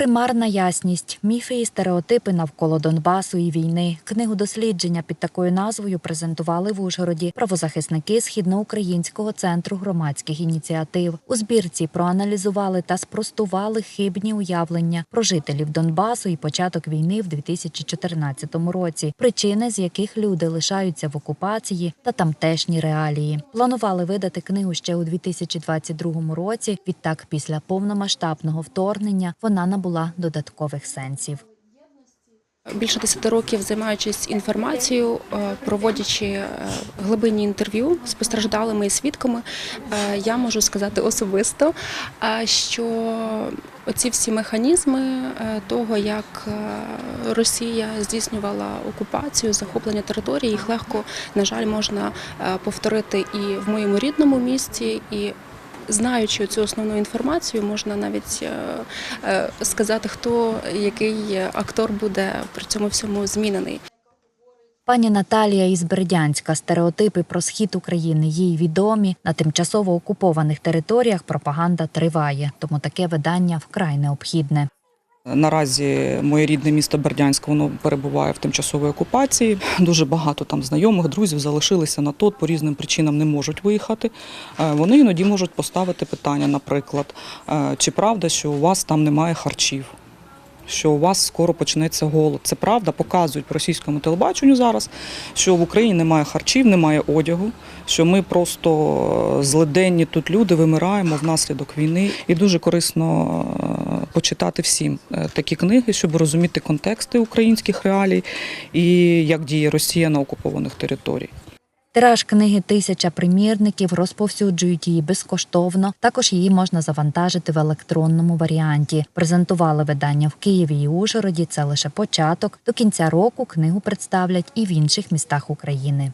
Примарна ясність, міфи і стереотипи навколо Донбасу і війни. Книгу дослідження під такою назвою презентували в Ужгороді правозахисники Східноукраїнського центру громадських ініціатив. У збірці проаналізували та спростували хибні уявлення про жителів Донбасу і початок війни в 2014 році, причини з яких люди лишаються в окупації та тамтешні реалії. Планували видати книгу ще у 2022 році. Відтак, після повномасштабного вторгнення, вона набула додаткових сенсів. Більше 10 років займаючись інформацією, е, проводячи е, глибинні інтерв'ю з постраждалими і свідками, е, я можу сказати особисто, що оці всі механізми того, як Росія здійснювала окупацію, захоплення території, їх легко, на жаль, можна повторити і в моєму рідному місті, і Знаючи цю основну інформацію, можна навіть е, е, сказати, хто який актор буде при цьому всьому змінений. Пані Наталія із Бердянська стереотипи про схід України їй відомі. На тимчасово окупованих територіях пропаганда триває, тому таке видання вкрай необхідне. Наразі моє рідне місто Бердянськ воно перебуває в тимчасовій окупації. Дуже багато там знайомих, друзів залишилися на тот, по різним причинам не можуть виїхати. Е, Вони іноді можуть поставити питання, наприклад, е, чи правда, що у вас там немає харчів? Що у вас скоро почнеться голод. Це правда, показують по російському телебаченню зараз, що в Україні немає харчів, немає одягу, що ми просто е, злиденні тут люди вимираємо внаслідок війни. І дуже корисно почитати всім е, такі книги, щоб розуміти контексти українських реалій і як діє Росія на окупованих територіях. Тираж книги тисяча примірників розповсюджують її безкоштовно. Також її можна завантажити в електронному варіанті. Презентували видання в Києві і Ужгороді. Це лише початок. До кінця року книгу представлять і в інших містах України.